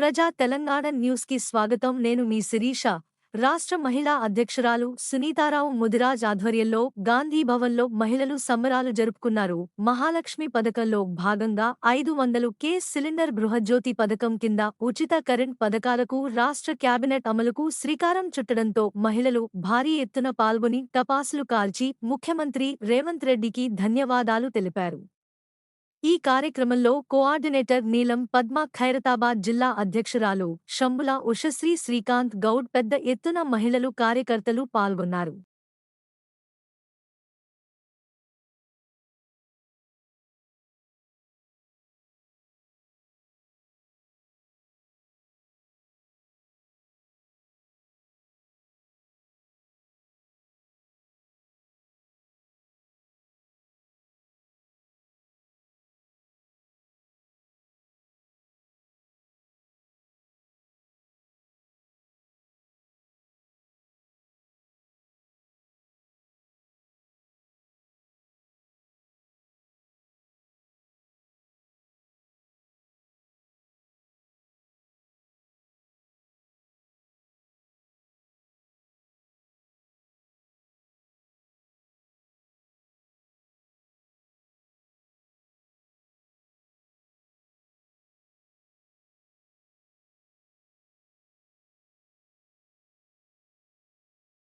ప్రజా తెలంగాణ న్యూస్కి స్వాగతం. నేను మీ శిరీష. రాష్ట్ర మహిళా అధ్యక్షురాలు సునీతారావు ముదిరాజ్ ఆధ్వర్యంలో గాంధీ భవన్లో మహిళలు సంబరాలు జరుపుకున్నారు. మహాలక్ష్మి పథకంలో భాగంగా ఐదు వందలు కే సిలిండర్ బృహజ్యోతి పథకం కింద ఉచిత కరెంట్ పథకాలకు రాష్ట్ర కేబినెట్ అమలుకు శ్రీకారం చుట్టడంతో మహిళలు భారీ ఎత్తున పాల్గొని టపాసులు కాల్చి ముఖ్యమంత్రి రేవంత్ రెడ్డికి ధన్యవాదాలు తెలిపారు. ఈ కార్యక్రమంలో కోఆర్డినేటర్ నీలం పద్మ ఖైరతాబాద్ జిల్లా అధ్యక్షురాలు షంబుల ఉషశ్రీ శ్రీకాంత్ గౌడ్ పెద్ద ఎత్తున మహిళలు కార్యకర్తలు పాల్గొన్నారు.